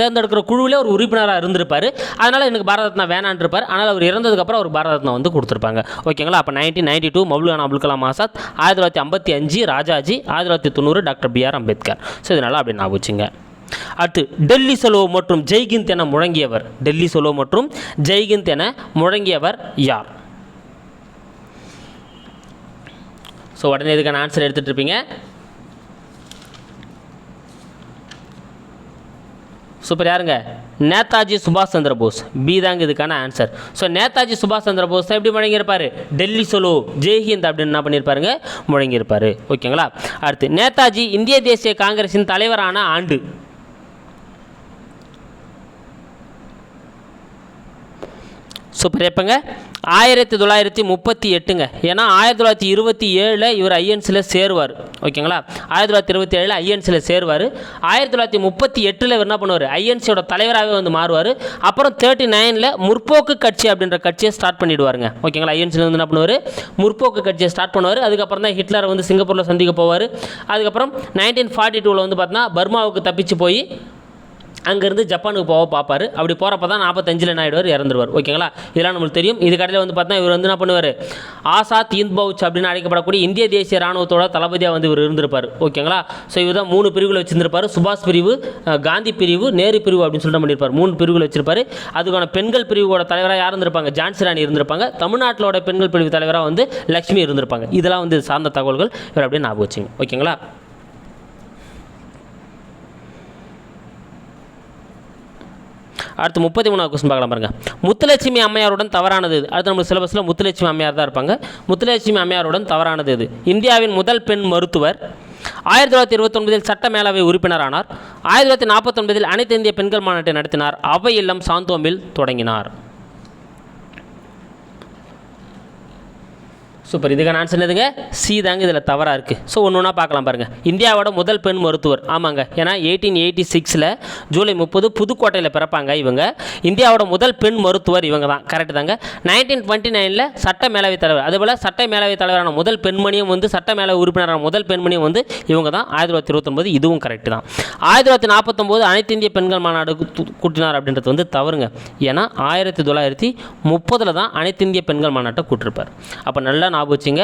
தேர்ந்தெடுக்கிற குழுவிலே ஒரு உறுப்பினராக இருந்திருப்பார். அதனால் எனக்கு பாரத ரத்னா வேணான் இருப்பார். ஆனால் அவர் இறந்ததுக்கப்புறம் அவர் பாரத ரத்னா வந்து கொடுத்துருப்பாங்க. ஓகேங்களா? அப்போ nineteen ninety two Maulana Abul Kalam Azad ஆயிரத்தி தொள்ளாயிரத்தி ஐம்பத்தி அஞ்சு ராஜாஜி ஆயிரத்தி தொள்ளாயிரத்தி தொண்ணூறு டாக்டர் பிஆர் அம்பேத்கர். ஸோ இதனால் அப்படி ஞாபகம் வச்சுங்க. அடுத்து டெல்லி சொலோ மற்றும் ஜெய்கிந்த் என முழங்கியவர். டெல்லி சொலோ மற்றும் ஜெய்கிந்த் என முழங்கியவர் யார்? ஸோ உடனே இதுக்கான ஆன்சர் எடுத்துகிட்டு இருப்பீங்க. சூப்பர் யாருங்க? நேதாஜி சுபாஷ் சந்திர போஸ். பி தாங்க இதுக்கான ஆன்சர் ஸோ நேதாஜி சுபாஷ் சந்திர போஸ் தான் எப்படி முழங்கியிருப்பார்? டெல்லி சொலோ ஜெய்ஹிந்த் அப்படின்னு என்ன பண்ணியிருப்பாருங்க? முழங்கியிருப்பார். ஓகேங்களா? அடுத்து நேதாஜி இந்திய தேசிய காங்கிரஸின் தலைவரான ஆண்டு. சூப்பர். எப்பங்க? ஆயிரத்தி தொள்ளாயிரத்தி முப்பத்தி எட்டுங்க. ஏன்னா ஆயிரத்தி தொள்ளாயிரத்தி இருபத்தி ஏழில் இவர் ஐஎன்சியில் சேருவார். ஓகேங்களா? ஆயிரத்தி தொள்ளாயிரத்தி இருபத்தி ஏழில் ஐஎன்சியில் சேருவார். ஆயிரத்தி தொள்ளாயிரத்தி முப்பத்தி எட்டில் இவர் என்ன பண்ணுவார்? ஐஎன்சியோட தலைவராகவே வந்து மாறுவார். அப்புறம் தேர்ட்டி நைனில் முற்போக்கு கட்சி அப்படின்ற கட்சியை ஸ்டார்ட் பண்ணிடுவாருங்க. ஓகேங்களா? ஐஎன்சியில் வந்து என்ன பண்ணுவார்? முற்போக்கு கட்சியை ஸ்டார்ட் பண்ணுவார். அதுக்கப்புறம் தான் ஹிட்லரை வந்து சிங்கப்பூரில் சந்திக்க போவார். அதுக்கப்புறம் நைன்டீன் ஃபார்ட்டி டூவில் வந்து பார்த்தீங்கன்னா பர்மாவுக்கு தப்பிச்சு போய் அங்கேருந்து ஜப்பானுக்கு போக பார்ப்பாரு. அப்படி போகிறப்ப தான் நாற்பத்தஞ்சில் என்ன ஆகிடுவார் இறந்துருவார். ஓகேங்களா? இதெல்லாம் நம்மளுக்கு தெரியும். இது கடையில் வந்து பார்த்தா இவர் வந்து என்ன பண்ணுவார்? ஆசாத் இந்த் பவுச் அப்படின்னு அழைக்கப்படக்கூடிய இந்திய தேசிய ராணுவத்தோட தளபதியாக வந்து இவர் இருந்திருப்பார். ஓகேங்களா? ஸோ இவர் தான் மூணு பிரிவுகள் வச்சிருந்திருப்பார். சுபாஷ் பிரிவு காந்தி பிரிவு நேரு பிரிவு அப்படின்னு சொல்லிட்டு பண்ணியிருப்பார் மூணு பிரிவுகள் வச்சிருப்பார். அதுக்கான பெண்கள் பிரிவோட தலைவராக யார் இருந்திருப்பாங்க? ஜான்சி ராணி இருந்திருப்பாங்க. தமிழ்நாட்டிலோட பெண்கள் பிரிவு தலைவராக வந்து லக்ஷ்மி இருந்திருப்பாங்க. இதெல்லாம் வந்து சார்ந்த தகவல்கள் இவர் அப்படியே ஞாபகம் வச்சுங்க. ஓகேங்களா? அடுத்து முப்பத்தி மூணாவது கொஸ்டின் பார்க்கலாம் பாருங்க. முத்துலட்சுமி அம்மையாருடன் தவறானது இது அடுத்து நம்ம சிலபஸில் முத்துலட்சுமி அம்மையார் தான் இருப்பாங்க. முத்துலட்சுமி அம்மையாருடன் தவறானது இது இந்தியாவின் முதல் பெண் மருத்துவர் ஆயிரத்தி தொள்ளாயிரத்தி இருபத்தொன்பதில் சட்ட மேலவை உறுப்பினரானார். ஆயிரத்தி தொள்ளாயிரத்தி நாற்பத்தொன்பதில் அனைத்து இந்திய பெண்கள் மாநாட்டை நடத்தினார். அவை இல்லம் சாந்தோமில் தொடங்கினார். சூப்பர். இதுக்கான ஆன்சர் என்னதுங்க சி தாங்க இதில் தவறாக இருக்குது ஸோ ஒன்று ஒன்றா பார்க்கலாம் பாருங்கள் இந்தியாவோட முதல் பெண் மருத்துவர். ஆமாங்க. ஏன்னா எயிட்டீன் எயிட்டி சிக்ஸில் ஜூலை முப்பது புதுக்கோட்டையில் பிறப்பாங்க இவங்க. இந்தியாவோட முதல் பெண் மருத்துவர் இவங்க தான். கரெக்டு தாங்க. நைன்டீன் டுவெண்ட்டி நைனில் சட்ட மேலவைத் தலைவர். அதுபோல் சட்ட மேலவைத் தலைவரான முதல் பெண்மணியும் வந்து சட்ட மேலவை உறுப்பினரான முதல் பெண்மணியும் வந்து இவங்க தான். ஆயிரத்தி தொள்ளாயிரத்தி இருபத்தொம்பது இதுவும் கரெக்டு தான். ஆயிரத்தி தொள்ளாயிரத்தி நாற்பத்தொம்போது அனைத்து இந்திய பெண்கள் மாநாடு கூட்டினார் அப்படின்றது வந்து தவறுங்க. ஏன்னா ஆயிரத்தி தொள்ளாயிரத்தி முப்பதில் தான் அனைத்து இந்திய பெண்கள் மாநாட்டை கூட்டிருப்பார். அப்போ நல்லா ஞாபகம் வச்சுங்க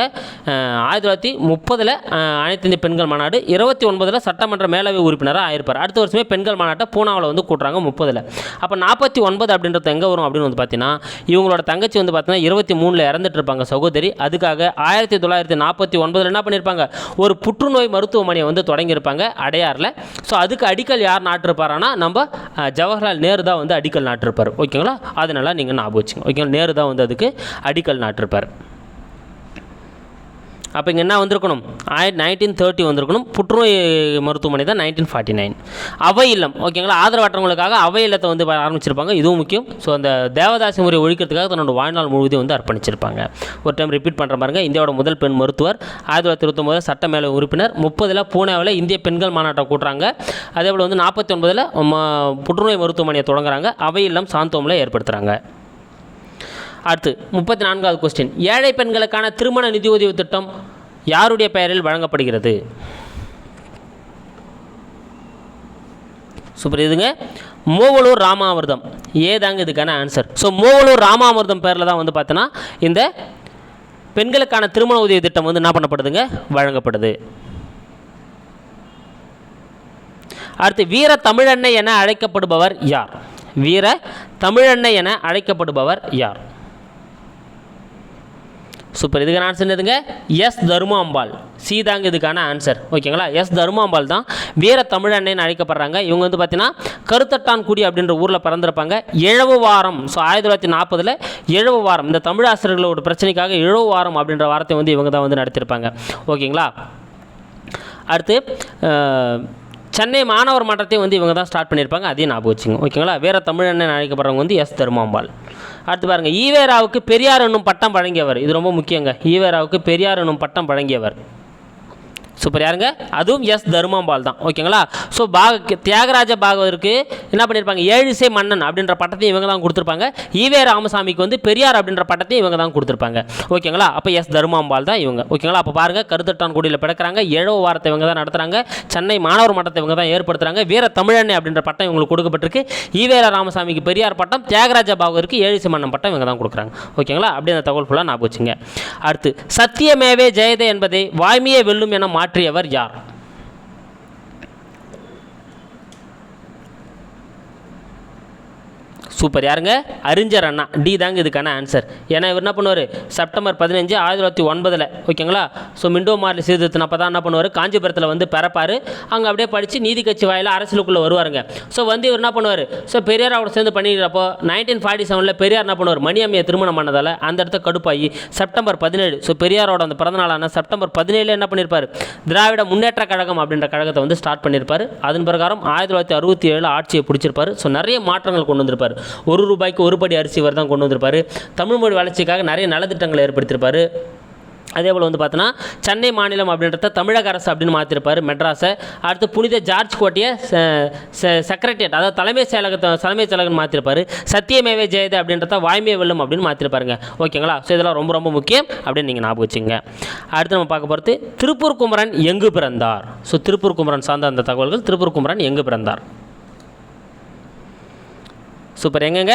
ஆயிரத்தி தொள்ளாயிரத்தி முப்பதில் அனைத்து இந்திய பெண்கள் மாநாடு இருபத்தி ஒன்பதில் சட்டமன்ற மேலவை உறுப்பினராக ஆயிருப்பார். அடுத்த வருஷமே பெண்கள் மாநாட்டை பூனாவில் வந்து கூட்டுறாங்க முப்பதில். அப்போ நாற்பத்தி ஒன்பது அப்படின்றது எங்கே வரும் அப்படின்னு வந்து பார்த்தீங்கன்னா இவங்களோட தங்கச்சி வந்து பார்த்தீங்கன்னா இருபத்தி மூணில் இறந்துட்டு இருப்பாங்க சகோதரி. அதுக்காக ஆயிரத்தி தொள்ளாயிரத்தி நாற்பத்தி ஒன்பதில் என்ன பண்ணியிருப்பாங்க ஒரு புற்றுநோய் மருத்துவமனையை வந்து தொடங்கியிருப்பாங்க அடையாரில். ஸோ அதுக்கு அடிக்கல் யார் நாட்டிருப்பாரானா நம்ம ஜவஹர்லால் நேரு தான் வந்து அடிக்கல் நாட்டிருப்பார். ஓகேங்களா? அதனால நீங்கள் ஞாபகம் வச்சுங்க ஓகேங்களா? நேரு தான் வந்து அதுக்கு அடிக்கல் நாட்டிருப்பார். அப்போ இங்கே என்ன வந்திருக்கணும்? ஆயிரத்தி நைன்டீன் தேர்ட்டி வந்திருக்கணும். புற்றுநோய் மருத்துவமனை தான் நைன்டீன் ஃபார்ட்டி நைன் அவை இல்லம் ஓகேங்களா ஆதரவற்றவங்களுக்காக அவை இல்லத்தை வந்து ஆரம்பிச்சிருப்பாங்க. இதுவும் முக்கியம். ஸோ அந்த தேவதாசி முறை ஒழிக்கிறதுக்காக தன்னோட வாழ்நாள் முழுவதும் வந்து அர்ப்பணிச்சிருப்பாங்க. ஒரு டைம் ரிப்பீட் பண்ணுற பாருங்க. இந்தியாவோட முதல் பெண் மருத்துவர் ஆயிரத்தி தொள்ளாயிரத்தி இருபத்தொம்போதில் சட்ட உறுப்பினர் முப்பதில் பூனேவில் இந்திய பெண்கள் மாநாட்டை கூட்டுறாங்க. அதே போல் வந்து நாற்பத்தி ஒன்பதில் புற்றுநோய் மருத்துவமனையை தொடங்குறாங்க. அவை இல்லம் சாந்தோமில் ஏற்படுத்துகிறாங்க அடுத்து முப்பத்தி நான்காவது கொஸ்டின் ஏழை பெண்களுக்கான திருமண நிதியுதவி திட்டம் யாருடைய பெயரில் வழங்கப்படுகிறது? சூப்பர் இதுங்க. மூவலூர் ராமாமிர்தம். ஏதாங்க இதுக்கான ஆன்சர் ஸோ மூவலூர் ராமாமிர்தம் பேரில் தான் வந்து பார்த்தோன்னா இந்த பெண்களுக்கான திருமண உதவி திட்டம் வந்து என்ன பண்ணப்படுதுங்க? வழங்கப்படுது. அடுத்து வீர தமிழன்னை என அழைக்கப்படுபவர் யார்? வீர தமிழன்னை என அழைக்கப்படுபவர் யார்? சூப்பர். இதுக்கான ஆன்சர் என்னதுங்க எஸ் தருமாம்பாள். சீதாங்க இதுக்கான ஆன்சர் ஓகேங்களா எஸ் தருமாம்பாள் தான். வீர தமிழன்னைன்னு அழைக்கப்படுறாங்க. இவங்க வந்து பார்த்தீங்கன்னா கருத்தட்டான்குடி அப்படின்ற ஊரில் பிறந்திருப்பாங்க. இழவு வாரம். ஸோ ஆயிரத்தி தொள்ளாயிரத்தி நாற்பதில் இழவு வாரம். இந்த தமிழ் ஆசிரியர்களோட பிரச்சனைக்காக இழவு வாரம் அப்படின்ற வாரத்தை வந்து இவங்க தான் வந்து நடத்தியிருப்பாங்க ஓகேங்களா அடுத்து சென்னை மாணவர் மன்றத்தையும் வந்து இவங்க தான் ஸ்டார்ட் பண்ணியிருப்பாங்க அதையும் ஞாபகம் வச்சுங்க ஓகேங்களா வேற தமிழண்ணன் அழைக்கப்படுறவங்க வந்து எஸ் தருமாம்பாள். அடுத்து பாருங்கள் ஈவேராவுக்கு பெரியார் என்னும் பட்டம் வழங்கியவர். இது ரொம்ப முக்கியங்க. ஈவேராவுக்கு பெரியார் என்னும் பட்டம் வழங்கியவர். சூப்பர். யாருங்க? அதுவும் எஸ் தருமாம்பால் தான். ஓகேங்களா? ஸோ பாக தியாகராஜ பாகவதற்கு என்ன பண்ணியிருப்பாங்க ஏழிசை மன்னன் அப்படின்ற பட்டத்தையும் இவங்க தான் கொடுத்துருப்பாங்க. ஈவே ராமசாமிக்கு வந்து பெரியார் அப்படின்ற பட்டத்தையும் இவங்க தான் கொடுத்துருப்பாங்க. ஓகேங்களா? அப்போ எஸ் தருமாம்பால் தான் இவங்க. ஓகேங்களா? அப்போ பாருங்க கருத்தட்டான்குடியில் பிறக்கிறாங்க. ஏழோ வாரத்தை இவங்க தான் நடத்துகிறாங்க சென்னை மாணவர் மட்டத்தை இவங்க தான் ஏற்படுத்துகிறாங்க வீர தமிழண்ணை அப்படின்ற பட்டம் இவங்களுக்கு கொடுக்கப்பட்டிருக்கு. ஈவேரா ராமசாமிக்கு பெரியார் பட்டம் தியாகராஜ பாகவதற்கு ஏழிசை மன்னன் பட்டம் இவங்க தான் கொடுக்குறாங்க. ஓகேங்களா? அப்படி அந்த தகவல் ஃபுல்லாக ஞாபகம் வச்சுங்க அடுத்து சத்தியமேவே ஜெயதே என்பதை வாய்மையே வெல்லும் என மாற்றியவர் யார்? சூப்பர். யாருங்க? அறிஞர் அண்ணா. டி தாங்க இதுக்கான ஆன்சர் ஏன்னா இவர் என்ன பண்ணுவார்? செப்டம்பர் பதினஞ்சு ஆயிரத்தி தொள்ளாயிரத்தி ஒன்பதில். ஓகேங்களா? ஸோ மிண்டோ மார்லி சீர்திருத்தம் அப்போ தான் என்ன பண்ணுவார்? காஞ்சிபுரத்தில் வந்து பிறப்பார். அங்கே அப்படியே படித்து நீதி கட்சி வாயில் அரசியலுக்குள்ளே வருவாருங்க. ஸோ வந்து இவர் என்ன பண்ணுவார்? ஸோ பெரியார் அவரோட சேர்ந்து பண்ணிக்கிறப்போ நைன்டீன் ஃபார்ட்டி செவனில் பெரியார் என்ன பண்ணுவார்? மணியம்மையை திருமணம் பண்ணதால் அந்த இடத்த கடுப்பாகி செப்டம்பர் பதினேழு. ஸோ பெரியாரோட அந்த பிறந்தநாளான செப்டம்பர் பதினேழு என்ன பண்ணியிருப்பார் திராவிட முன்னேற்ற கழகம் அப்படின்ற கழகத்தை வந்து ஸ்டார்ட் பண்ணியிருப்பார் அதன் பிரகாரம் ஆயிரத்தி தொள்ளாயிரத்தி அறுபத்தி ஏழு ஆட்சியை பிடிச்சிருப்பார். ஸோ நிறைய மாற்றங்கள் கொண்டு வந்திருப்பார். ஒரு ரூபாய்க்கு ஒரு படி அரிசி இவர் தான் கொண்டு வந்திருப்பார். தமிழ்மொழி வளர்ச்சிக்காக நிறைய நலத்திட்டங்களை ஏற்படுத்தியிருப்பார் அதே போல் வந்து பார்த்தோன்னா சென்னை மாநிலம் அப்படின்றத தமிழக அரசு அப்படின்னு மாற்றிருப்பார் மெட்ராஸை. அடுத்து புனித ஜார்ஜ் கோட்டையை செக்ரட்டரியேட் அதாவது தலைமை செயலகத்தை தலைமைச் செயலகம் மாற்றிருப்பார் சத்தியமேவே ஜெயதே அப்படின்றத வாய்மே வெல்லும் அப்படின்னு மாற்றிருப்பாருங்க ஓகேங்களா? ஸோ இதெல்லாம் ரொம்ப ரொம்ப முக்கியம் அப்படின்னு நீங்கள் ஞாபகம் வச்சுங்க அடுத்து நம்ம பார்க்க போகிறது திருப்பூர் குமரன் எங்கு பிறந்தார்? ஸோ திருப்பூர் குமரன் சார்ந்த அந்த தகவல்கள் திருப்பூர் குமரன் எங்கு பிறந்தார்? சூப்பர். எங்கெங்க?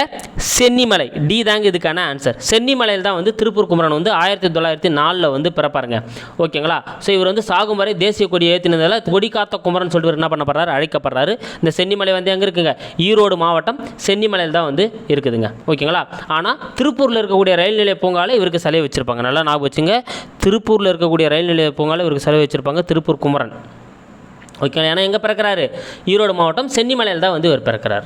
சென்னிமலை. டி தாங்க இதுக்கான ஆன்சர் சென்னிமலையில் தான் வந்து திருப்பூர் குமரன் வந்து ஆயிரத்தி தொள்ளாயிரத்தி நாலில் வந்து பிறப்பாருங்க. ஓகேங்களா? ஸோ இவர் வந்து சாகும் வரை தேசிய கொடி ஏற்றினதால் கொடி காத்த குமரன் சொல்லிட்டு இவர் என்ன பண்ணப்படுறாரு? அழைக்கப்படுறாரு. இந்த சென்னிமலை வந்து எங்கே இருக்குங்க? ஈரோடு மாவட்டம் சென்னிமலையில் தான் வந்து இருக்குதுங்க. ஓகேங்களா? ஆனால் திருப்பூரில் இருக்கக்கூடிய ரயில் நிலைய பூங்காவில் இவருக்கு சிலை வச்சுருப்பாங்க. நல்லா ஞாபகம் வச்சுங்க. திருப்பூரில் இருக்கக்கூடிய ரயில் நிலைய பூங்காவில் இவருக்கு சிலை வச்சுருப்பாங்க திருப்பூர் குமரன். ஓகேங்களா? ஏன்னா எங்கே பிறக்கிறாரு? ஈரோடு மாவட்டம் சென்னிமலையில் தான் வந்து இவர் பிறக்கிறார்.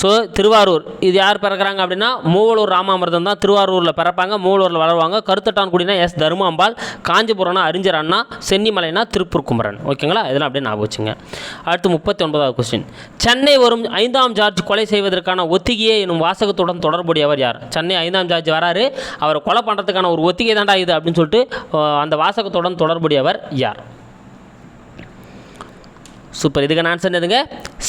ஸோ திருவாரூர். இது யார் பிறக்கிறாங்க அப்படின்னா மூவலூர் ராமாமிர்தம் தான் திருவாரூரில் பிறப்பாங்க மூவலூரில் வளருவாங்க. கருத்தட்டான்குடினா எஸ் தருமாம்பாள் காஞ்சிபுரம்னா அறிஞர் அண்ணா சென்னிமலைனா திருப்பூர் குமரன் ஓகேங்களா? இதெல்லாம் அப்படியே ஞாபகம் வச்சுங்க. அடுத்து முப்பத்தி ஒன்பதாவது கொஸ்டின் சென்னை வரும் ஐந்தாம் ஜார்ஜ் கொலை செய்வதற்கான ஒத்திகையே எனும் வாசகத்துடன் தொடர்புடையவர் யார்? சென்னை ஐந்தாம் ஜார்ஜ் வராரு. அவரை கொலை பண்ணுறதுக்கான ஒரு ஒத்திகை தாண்டா இது அப்படின்னு சொல்லிட்டு அந்த வாசகத்துடன் தொடர்புடையவர் யார்? சூப்பர். இதுக்கான ஆன்சர் எதுங்க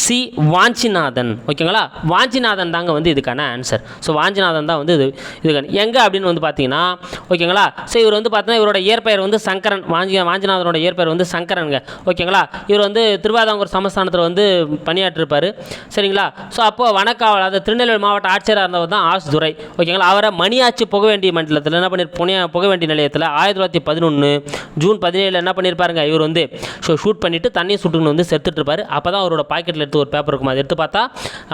சி வாஞ்சிநாதன். ஓகேங்களா? வாஞ்சிநாதன் தாங்க வந்து இதுக்கான ஆன்சர் ஸோ வாஞ்சிநாதன் தான் வந்து இது இதுக்கான எங்கே அப்படின்னு வந்து பார்த்தீங்கன்னா ஓகேங்களா? ஸோ இவர் வந்து பார்த்தீங்கன்னா இவரோட இயற்பெயர் வந்து சங்கரன் வாஞ்சி வாஞ்சிநாதனோட இயற்பெயர் வந்து சங்கரனுங்க. ஓகேங்களா? இவர் வந்து திருவாதாங்கூர் சமஸ்தானத்தில் வந்து பணியாற்றிருப்பார். சரிங்களா? ஸோ அப்போது வணக்காவல் அதாவது திருநெல்வேலி மாவட்ட ஆட்சியராக இருந்தவர் தான் ஆஸ் துரை. ஓகேங்களா? அவரை மணியாச்சி புகவேண்டி மண்டலத்தில் என்ன பண்ணி புனிய புகவேண்டி நிலையத்தில் ஆயிரத்தி தொள்ளாயிரத்தி பதினொன்று ஜூன் பதினேழில் என்ன பண்ணியிருப்பாருங்க இவர் வந்து ஸோ ஷூட் பண்ணிவிட்டு தண்ணி சுட்டுன்னு வந்து செத்துட்ருப்பாரு அப்போ தான் அவரோட பாக்கெட்டில் எடுத்து ஒரு பேப்பர் இருக்கும்? அதை எடுத்து பார்த்தா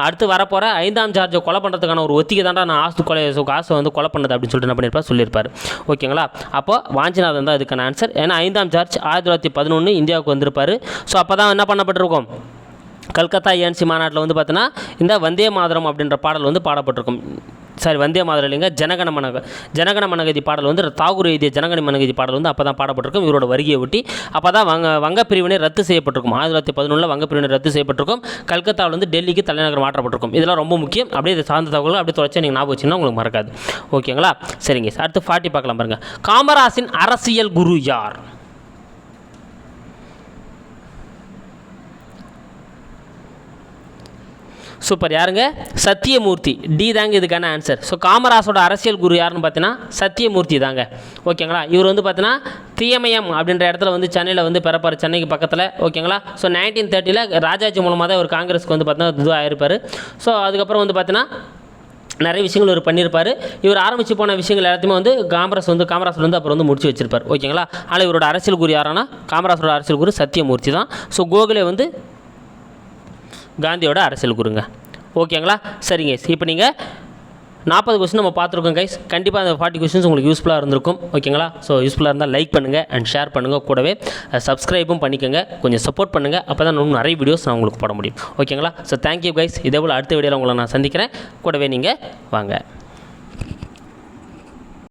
அடுத்து வரப்போகிற ஐந்தாம் சார்ஜை கொலை பண்ணுறதுக்கான ஒரு ஒத்திகை தான்டா நான் ஆசு கொலை காசை வந்து கொலை பண்ணது அப்படின்னு சொல்லிட்டு என்ன பண்ணியிருப்பார்? சொல்லியிருப்பார். ஓகேங்களா? அப்போ வாஞ்சிநாதன் தான் இதுக்கான ஆன்சர் ஏன்னா ஐந்தாம் சார்ஜ் ஆயிரத்தி தொள்ளாயிரத்தி பதினொன்று இந்தியாவுக்கு வந்திருப்பார். ஸோ அப்போ தான் என்ன பண்ணப்பட்டிருக்கும்? கல்கத்தா ஏஎன்சி மாநாட்டில் வந்து பார்த்தீங்கன்னா இந்த வந்தே மாதரம் அப்படின்ற பாடல் வந்து பாடப்பட்டிருக்கும். சாரி வந்தே மாதரம் இல்லைங்க ஜனகண மனக ஜனகண மனகதி பாடல் வந்து தாகூர் எழுதிய ஜனகண மனகதி பாடல் வந்து அப்போ தான் பாடப்பட்டிருக்கும். இவரோட வருகையை ஒட்டி அப்போ தான் வங்க வங்க பிரிவினை ரத்து செய்யப்பட்டிருக்கும். ஆயிரத்தி தொள்ளாயிரத்தி பதினொன்றில் வங்க பிரிவினை ரத்து செய்யப்பட்டிருக்கும். கல்கத்தாவில் வந்து டெல்லிக்கு தலைநகர் மாற்றப்பட்டிருக்கும். இதெல்லாம் ரொம்ப முக்கியம். அப்படியே இதை சார்ந்த தகவல்கள் அப்படியே தொடர்ச்சி நீங்கள் ஞாபகம் வச்சுன்னா உங்களுக்கு மறக்காது. ஓகேங்களா? சரிங்க அடுத்து ஃபார்ட்டி பார்க்கலாம் பாருங்கள் காமராசின் அரசியல் குரு யார்? சூப்பர். யாருங்க? சத்தியமூர்த்தி. டி தாங்க இதுக்கான ஆன்சர் ஸோ காமராசோட அரசியல் குரு யாருன்னு பார்த்தீங்கன்னா சத்தியமூர்த்தி தாங்க. ஓகேங்களா? இவர் வந்து பார்த்தீங்கன்னா தீயமயம் அப்படின்ற இடத்துல வந்து சென்னையில் வந்து பிறப்பார். சென்னைக்கு பக்கத்தில். ஓகேங்களா? ஸோ நைன்டீன் தேர்ட்டியில் ராஜாஜி மூலமாக தான் இவர் காங்கிரஸ்க்கு வந்து பார்த்தீங்கன்னா இதுவாக இருப்பார் ஸோ அதுக்கப்புறம் வந்து பார்த்தீங்கன்னா நிறைய விஷயங்கள் இவர் பண்ணியிருப்பார். இவர் ஆரம்பித்து போன விஷயங்கள் எல்லாத்தையுமே வந்து காமராஸ் வந்து காமராஸ் வந்து அப்புறம் வந்து முடிச்சு வச்சிருப்பார். ஓகேங்களா? ஆனால் இவரோட அரசியல் குரு யாரானா காமராசரோட அரசியல் குரு சத்தியமூர்த்தி தான். ஸோ கோகுலே வந்து காந்தியோட அரசியல் குருங்க ஓகேங்களா? சரிங்க இப்போ நீங்கள் நாற்பது கொஸ்டின் நம்ம பார்த்துருக்கோம் கைஸ் கண்டிப்பாக அந்த ஃபார்ட்டி கொஸ்டின்ஸ் உங்களுக்கு யூஸ்ஃபுல்லாக இருந்திருக்கும். ஓகேங்களா? ஸோ யூஸ்ஃபுல்லாக இருந்தால் லைக் பண்ணுங்கள் அண்ட் ஷேர் பண்ணுங்கள் கூடவே சப்ஸ்கிரைபும் பண்ணிக்கோங்க. கொஞ்சம் சப்போர்ட் பண்ணுங்கள் அப்போ தான் இன்னும் நிறைய வீடியோஸ் நான் உங்களுக்கு போட முடியும். ஓகேங்களா? ஸோ தேங்க்யூ கைஸ் இதே போல் அடுத்த வீடியோவில் உங்களை நான் சந்திக்கிறேன். கூடவே நீங்கள் வாங்க.